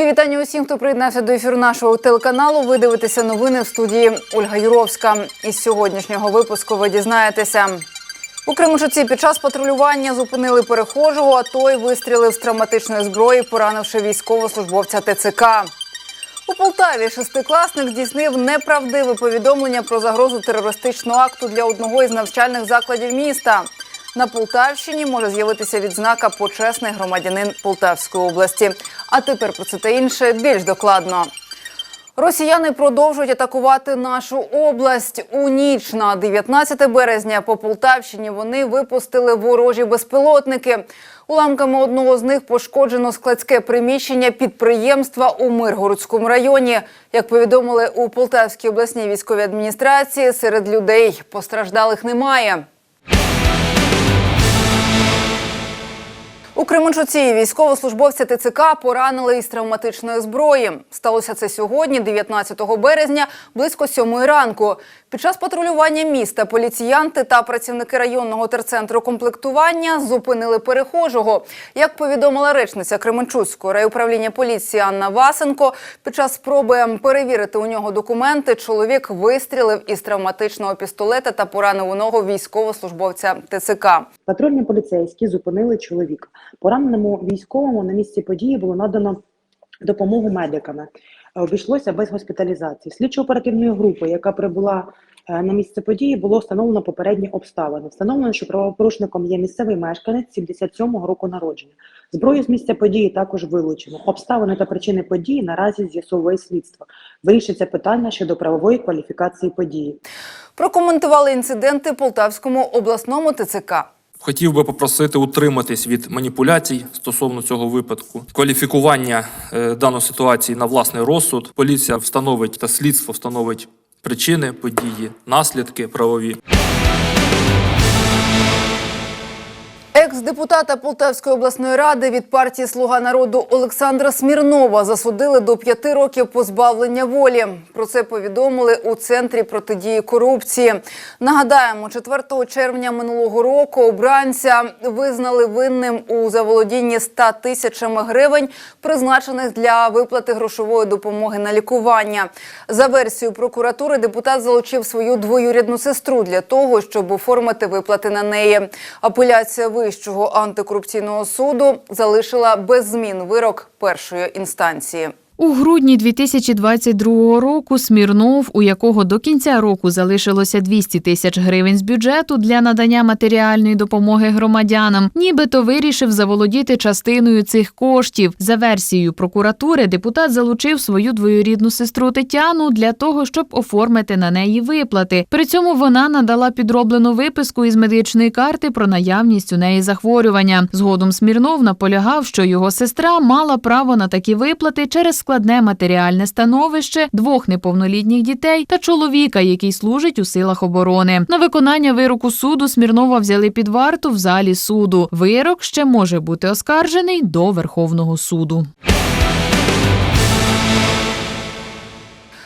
Мої вітання усім, хто приєднався до ефіру нашого телеканалу. Ви дивитеся новини в студії Ольга Юровська. Із сьогоднішнього випуску ви дізнаєтеся. У Кременчуці під час патрулювання зупинили перехожого, а той вистрілив з травматичної зброї, поранивши військовослужбовця ТЦК. У Полтаві шестикласник здійснив неправдиве повідомлення про загрозу терористичного акту для одного із навчальних закладів міста. На Полтавщині може з'явитися відзнака почесний громадянин Полтавської області. А тепер про це та інше більш докладно. Росіяни продовжують атакувати нашу область. У ніч на 19 березня по Полтавщині вони випустили ворожі безпілотники. Уламками одного з них пошкоджено складське приміщення підприємства у Миргородському районі. Як повідомили у Полтавській обласній військовій адміністрації, серед людей постраждалих немає. У Кременчуці військовослужбовця ТЦК поранили із травматичної зброї. Сталося це сьогодні, 19 березня, близько сьомої ранку. Під час патрулювання міста поліціянти та працівники районного терцентру комплектування зупинили перехожого. Як повідомила речниця Кременчуцького райуправління поліції Анна Васенко, під час спроби перевірити у нього документи, чоловік вистрілив із травматичного пістолета та поранив у ногу військовослужбовця ТЦК. Патрульні поліцейські зупинили чоловіка. Пораненому військовому на місці події було надано допомогу медиками. Е, Обійшлося без госпіталізації. Слідчо-оперативною групою, яка прибула е, на місце події, було встановлено попередні обставини. Встановлено, що правопорушником є місцевий мешканець 77-го року народження. Зброю з місця події також вилучено. Обставини та причини події наразі з'ясовує слідство. Вирішиться питання щодо правової кваліфікації події. Прокоментували інциденти Полтавському обласному ТЦК. Хотів би попросити утриматись від маніпуляцій стосовно цього випадку. Кваліфікування е, даної ситуації на власний розсуд. Поліція встановить та слідство встановить причини події, наслідки правові. Екс-депутата Полтавської обласної ради від партії Слуга народу Олександра Смірнова засудили до п'яти років позбавлення волі. Про це повідомили у центрі протидії корупції. Нагадаємо, 4 червня минулого року обранця визнали винним у заволодінні 100 тисячами гривень, призначених для виплати грошової допомоги на лікування. За версією прокуратури, депутат залучив свою двоюрідну сестру для того, щоб оформити виплати на неї. Апеляція Вищого антикорупційного суду залишила без змін вирок першої інстанції. У грудні 2022 року Смірнов, у якого до кінця року залишилося 200 тисяч гривень з бюджету для надання матеріальної допомоги громадянам, нібито вирішив заволодіти частиною цих коштів. За версією прокуратури, депутат залучив свою двоюрідну сестру Тетяну для того, щоб оформити на неї виплати. При цьому вона надала підроблену виписку із медичної карти про наявність у неї захворювання. Згодом Смірнов наполягав, що його сестра мала право на такі виплати через складне матеріальне становище, двох неповнолітніх дітей та чоловіка, який служить у силах оборони. На виконання вироку суду Смірнова взяли під варту в залі суду. Вирок ще може бути оскаржений до Верховного суду.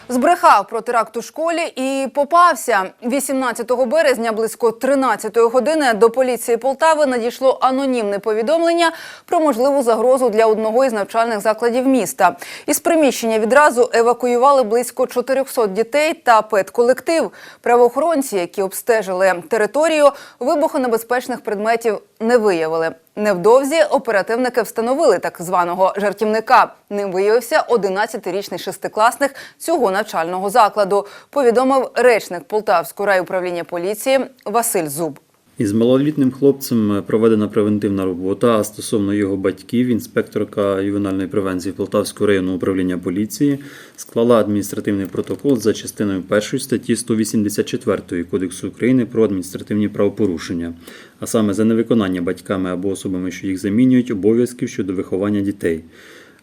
Збрехав про теракт у школі і попався. 18 березня близько 13 години до поліції Полтави надійшло анонімне повідомлення про можливу загрозу для одного із навчальних закладів міста. Із приміщення відразу евакуювали близько 400 дітей та педколектив. Правоохоронці, які обстежили територію, вибухонебезпечних предметів не виявили. Невдовзі оперативники встановили так званого жартівника. Ним виявився 11-річний шестикласник цього навчального закладу. Повідомив речник Полтавського райуправління поліції Василь Зуб. Із малолітнім хлопцем проведена превентивна робота. А стосовно його батьків, інспекторка ювенальної превенції Полтавського районного управління поліції склала адміністративний протокол за частиною першої статті 184 Кодексу України про адміністративні правопорушення, а саме за невиконання батьками або особами, що їх замінюють, обов'язків щодо виховання дітей.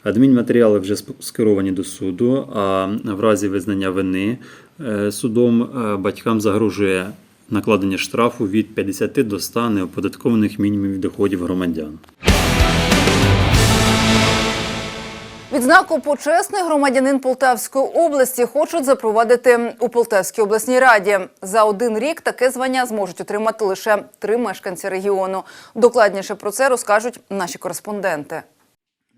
Адмінматеріали вже скеровані до суду, а в разі визнання вини е, судом е, батькам загрожує накладення штрафу від 50 до 100 неоподаткованих мінімумів доходів громадян. Відзнаку почесний громадянин Полтавської області хочуть запровадити у Полтавській обласній раді. За один рік таке звання зможуть отримати лише три мешканці регіону. Докладніше про це розкажуть наші кореспонденти.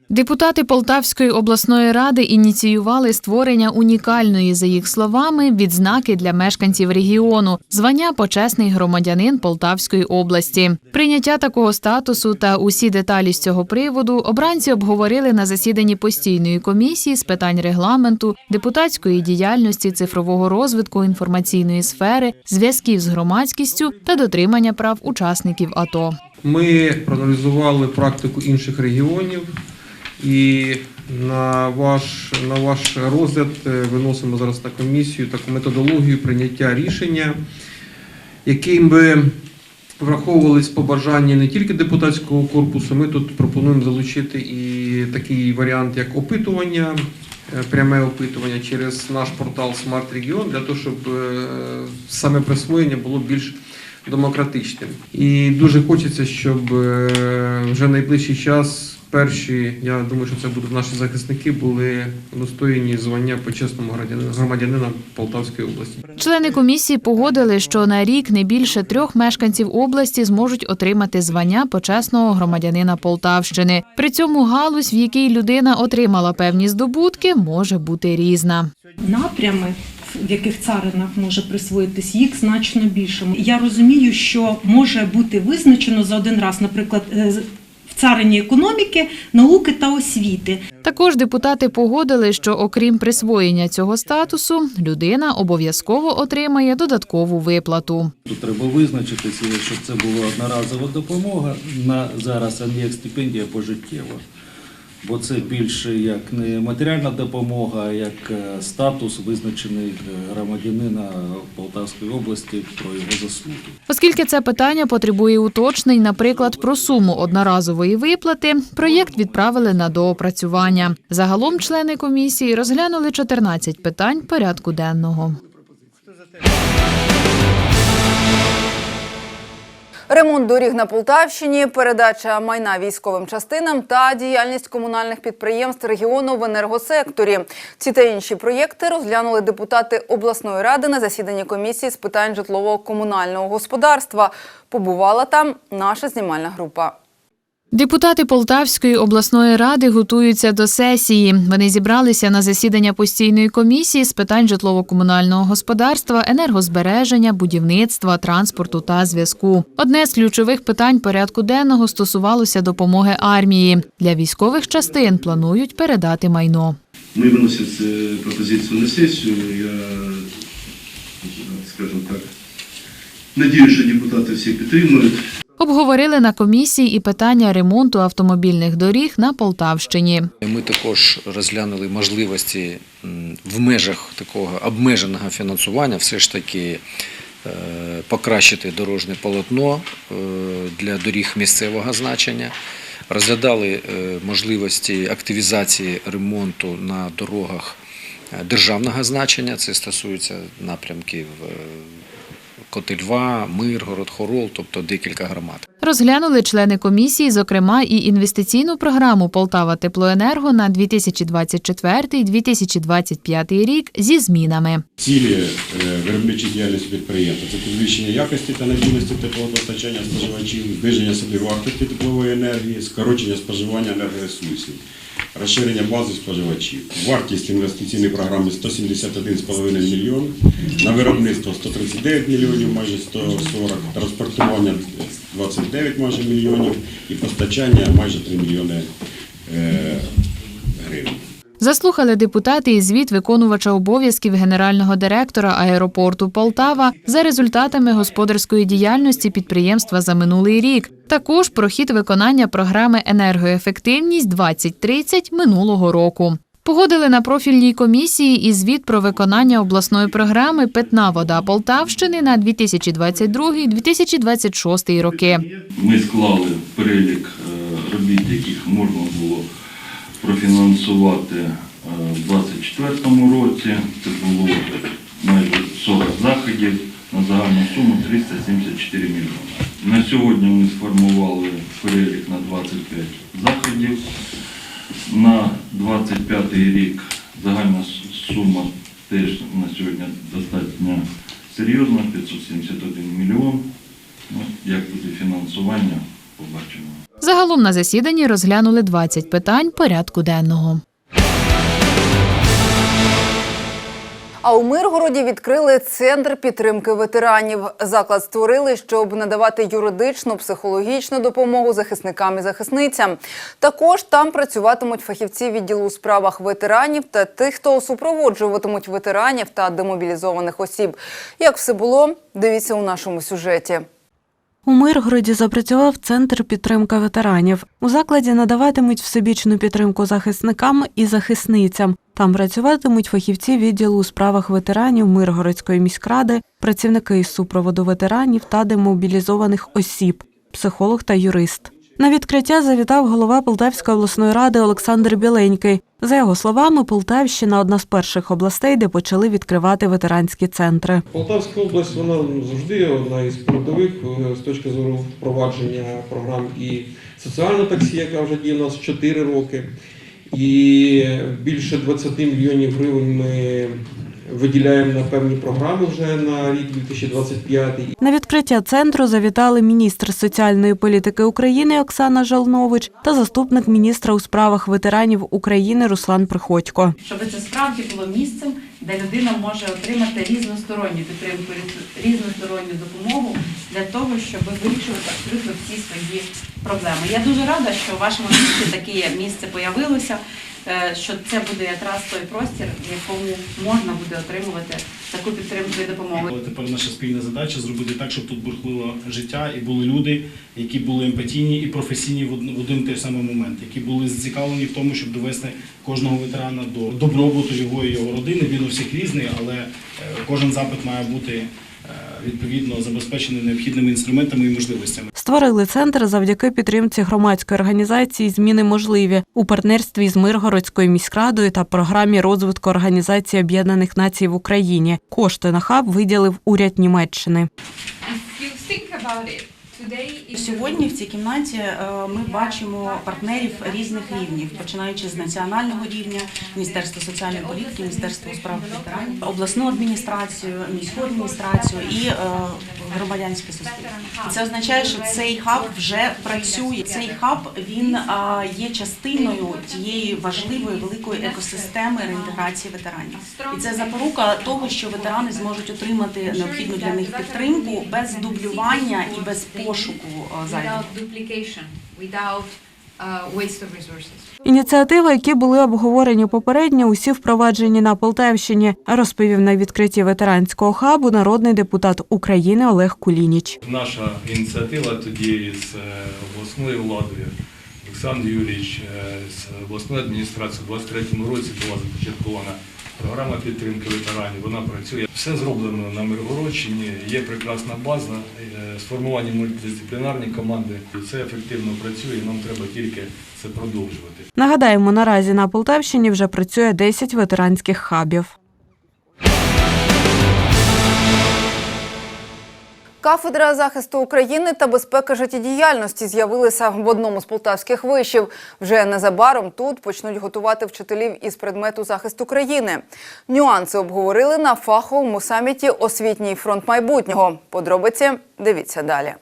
Депутати Полтавської обласної ради ініціювали створення унікальної, за їх словами, відзнаки для мешканців регіону звання почесний громадянин Полтавської області. Прийняття такого статусу та усі деталі з цього приводу обранці обговорили на засіданні постійної комісії з питань регламенту, депутатської діяльності, цифрового розвитку, інформаційної сфери, зв'язків з громадськістю та дотримання прав учасників АТО. Ми проаналізували практику інших регіонів і на ваш, на ваш розгляд е, виносимо зараз на комісію таку методологію прийняття рішення, яким би враховувались побажання не тільки депутатського корпусу. Ми тут пропонуємо залучити і такий варіант, як опитування, е, пряме опитування через наш портал Smart Region, для того, щоб е, саме присвоєння було більш демократичним. І дуже хочеться, щоб вже найближчий час перші, я думаю, що це будуть наші захисники, були удостоєні звання почесного громадянина, громадянина Полтавської області. Члени комісії погодили, що на рік не більше трьох мешканців області зможуть отримати звання почесного громадянина Полтавщини. При цьому галузь, в якій людина отримала певні здобутки, може бути різна. напрями, в яких царинах може присвоїтись, їх значно більше. Я розумію, що може бути визначено за один раз, наприклад, е, з- в царині економіки, науки та освіти. Також депутати погодили, що окрім присвоєння цього статусу, людина обов'язково отримає додаткову виплату. Тут треба визначитися, щоб це була одноразова допомога на зараз, а не стипендія пожиттєва. Бо це більше як не матеріальна допомога, а як е, статус визначений е, громадянина Полтавської області про його заслуги. Оскільки це питання потребує уточнень, наприклад, про суму одноразової виплати, проєкт відправили на доопрацювання. Загалом члени комісії розглянули 14 питань порядку денного. Ремонт доріг на Полтавщині, передача майна військовим частинам та діяльність комунальних підприємств регіону в енергосекторі. Ці та інші проєкти розглянули депутати обласної ради на засіданні комісії з питань житлово-комунального господарства. Побувала там наша знімальна група. Депутати Полтавської обласної ради готуються до сесії. Вони зібралися на засідання постійної комісії з питань житлово-комунального господарства, енергозбереження, будівництва, транспорту та зв'язку. Одне з ключових питань порядку денного стосувалося допомоги армії. Для військових частин планують передати майно. Ми виносимо пропозицію на сесію. Я, скажімо так, надію, що депутати всі підтримують. Обговорили на комісії і питання ремонту автомобільних доріг на Полтавщині. Ми також розглянули можливості в межах такого обмеженого фінансування все ж таки е, покращити дорожнє полотно е, для доріг місцевого значення. Розглядали е, можливості активізації ремонту на дорогах державного значення. Це стосується напрямків Котельва, Миргород, Хорол, тобто декілька громад. Розглянули члени комісії, зокрема, і інвестиційну програму Полтава Теплоенерго на 2024-2025 рік зі змінами. Цілі е, виробничої діяльності підприємства це підвищення якості та надійності теплопостачання споживачів, зниження собівартості теплової енергії, скорочення споживання енергоресурсів, розширення бази споживачів. Вартість інвестиційної програми 171,5 мільйон, на виробництво 139 мільйонів, майже 140, транспортування 29 майже мільйонів і постачання майже 3 мільйони е, гривень. Заслухали депутати і звіт виконувача обов'язків генерального директора аеропорту Полтава за результатами господарської діяльності підприємства за минулий рік. Також про хід виконання програми енергоефективність 2030 минулого року. Погодили на профільній комісії і звіт про виконання обласної програми Питна вода Полтавщини на 2022-2026 роки. Ми склали перелік е, робіт, яких можна було профінансувати е, в 2024 році. Це було майже 40 заходів на загальну суму 374 мільйони. На сьогодні ми сформували перелік на 25 заходів. На 25 рік загальна сума теж на сьогодні достатньо серйозна, 571 мільйон. Ну, як буде фінансування, побачимо. Загалом на засіданні розглянули 20 питань порядку денного. А у Миргороді відкрили центр підтримки ветеранів. Заклад створили, щоб надавати юридичну, психологічну допомогу захисникам і захисницям. Також там працюватимуть фахівці відділу у справах ветеранів та тих, хто супроводжуватимуть ветеранів та демобілізованих осіб. Як все було, дивіться у нашому сюжеті. У Миргороді запрацював центр підтримки ветеранів. У закладі надаватимуть всебічну підтримку захисникам і захисницям. Там працюватимуть фахівці відділу у справах ветеранів Миргородської міськради, працівники із супроводу ветеранів та демобілізованих осіб, психолог та юрист. На відкриття завітав голова Полтавської обласної ради Олександр Біленький. За його словами, Полтавщина одна з перших областей, де почали відкривати ветеранські центри. Полтавська область вона завжди одна із передових е, з точки зору впровадження програм і соціального таксі, яка вже діє у нас 4 роки. І більше 20 мільйонів гривень ми виділяємо на певні програми вже на рік 2025. На відкриття центру завітали міністр соціальної політики України Оксана Жалнович та заступник міністра у справах ветеранів України Руслан Приходько. щоб це справді було місцем, де людина може отримати різносторонню підтримку, різносторонню допомогу для того, щоб вирішувати абсолютно всі свої проблеми. Я дуже рада, що в вашому місті таке місце появилося, що це буде якраз той простір, в якому можна буде отримувати таку підтримку і допомогу. Тепер наша спільна задача зробити так, щоб тут бурхлило життя і були люди, які були емпатійні і професійні в один, той самий момент, які були зацікавлені в тому, щоб довести кожного ветерана до добробуту його і його родини. Він у всіх різний, але е, кожен запит має бути е, відповідно забезпечений необхідними інструментами і можливостями. Створили центр завдяки підтримці громадської організації Зміни можливі у партнерстві з Миргородською міськрадою та програмі розвитку Організації Об'єднаних Націй в Україні. Кошти на хаб виділив уряд Німеччини. Сьогодні в цій кімнаті е, ми бачимо партнерів різних рівнів, починаючи з національного рівня, Міністерства соціальної політики, Міністерства у справах ветеранів, обласну адміністрацію, міську адміністрацію і е, громадянське суспільство. Це означає, що цей хаб вже працює. Цей хаб він е, є частиною тієї важливої великої екосистеми реінтеграції ветеранів. І це запорука того, що ветерани зможуть отримати необхідну для них підтримку без дублювання і без пошуку е, зайвого. Ініціативи, які були обговорені попередньо, усі впроваджені на Полтавщині, розповів на відкритті ветеранського хабу народний депутат України Олег Кулініч. Наша ініціатива тоді з е, обласною владою, Олександр Юрійович, е, з обласною адміністрацією у 23-му році була започаткована програма підтримки ветеранів. Вона працює. Все зроблено на Миргородщині, є прекрасна база, сформування сформовані мультидисциплінарні команди. Це ефективно працює, нам треба тільки це продовжувати. Нагадаємо, наразі на Полтавщині вже працює 10 ветеранських хабів. Кафедра захисту України та безпеки життєдіяльності з'явилися в одному з полтавських вишів. Вже незабаром тут почнуть готувати вчителів із предмету захисту країни. Нюанси обговорили на фаховому саміті Освітній фронт майбутнього. Подробиці дивіться далі.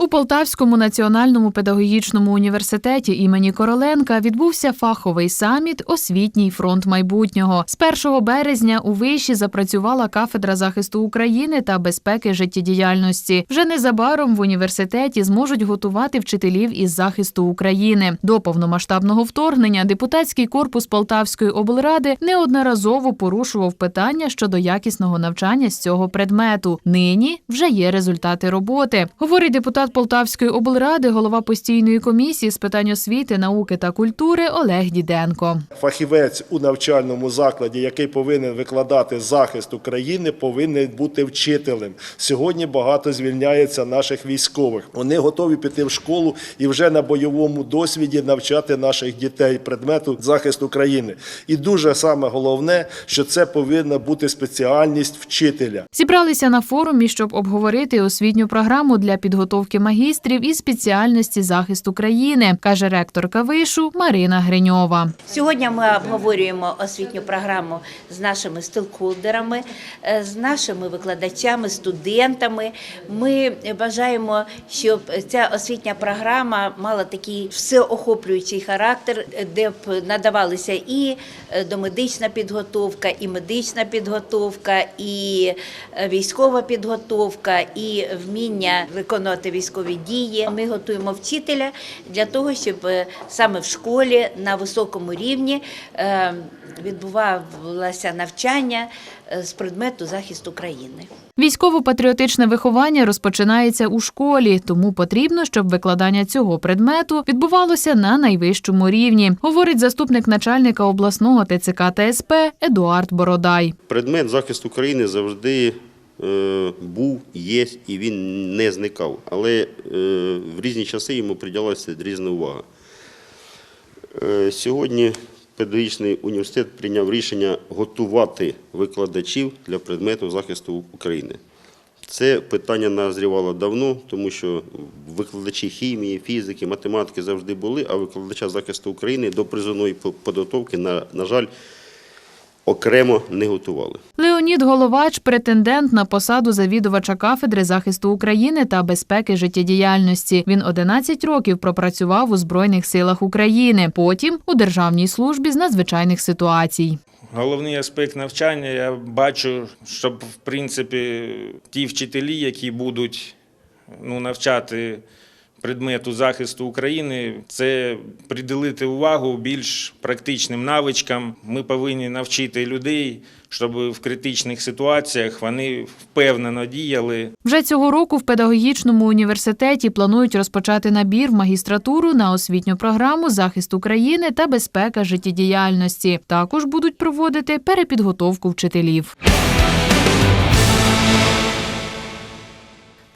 У Полтавському національному педагогічному університеті імені Короленка відбувся фаховий саміт Освітній фронт майбутнього. З 1 березня у виші запрацювала кафедра захисту України та безпеки життєдіяльності. Вже незабаром в університеті зможуть готувати вчителів із захисту України. До повномасштабного вторгнення депутатський корпус Полтавської облради неодноразово порушував питання щодо якісного навчання з цього предмету. Нині вже є результати роботи. Говорить депутат Полтавської облради, голова постійної комісії з питань освіти, науки та культури Олег Діденко. Фахівець у навчальному закладі, який повинен викладати захист України, повинен бути вчителем. Сьогодні багато звільняється наших військових. Вони готові піти в школу і вже на бойовому досвіді навчати наших дітей предмету захисту України. І дуже саме головне, що це повинна бути спеціальність вчителя. Зібралися на форумі, щоб обговорити освітню програму для підготовки підготовки магістрів із спеціальності захисту країни, каже ректорка вишу Марина Гриньова. Сьогодні ми обговорюємо освітню програму з нашими стелкхолдерами, е, з нашими викладачами, студентами. Ми бажаємо, щоб ця освітня програма мала такий всеохоплюючий характер, де б надавалися і е, домедична підготовка, і медична підготовка, і е, військова підготовка, і вміння виконувати військові дії. Ми готуємо вчителя для того, щоб е, саме в школі на високому рівні е, відбувалося навчання е, з предмету захисту країни. Військово-патріотичне виховання розпочинається у школі, тому потрібно, щоб викладання цього предмету відбувалося на найвищому рівні, говорить заступник начальника обласного ТЦК та СП Едуард Бородай. Предмет захисту України завжди був, є і він не зникав. Але е, в різні часи йому приділялася різна увага. Е, сьогодні педагогічний університет прийняв рішення готувати викладачів для предмету захисту України. Це питання назрівало давно, тому що викладачі хімії, фізики, математики завжди були, а викладача захисту України до призовної підготовки, на, на жаль, окремо не готували. Леонід Головач претендент на посаду завідувача кафедри захисту України та безпеки життєдіяльності. Він 11 років пропрацював у Збройних силах України, потім у Державній службі з надзвичайних ситуацій. Головний аспект навчання я бачу, щоб в принципі ті вчителі, які будуть ну, навчати предмету захисту України, це приділити увагу більш практичним навичкам. Ми повинні навчити людей, щоб в критичних ситуаціях вони впевнено діяли. Вже цього року в педагогічному університеті планують розпочати набір в магістратуру на освітню програму захист України та безпека життєдіяльності. Також будуть проводити перепідготовку вчителів.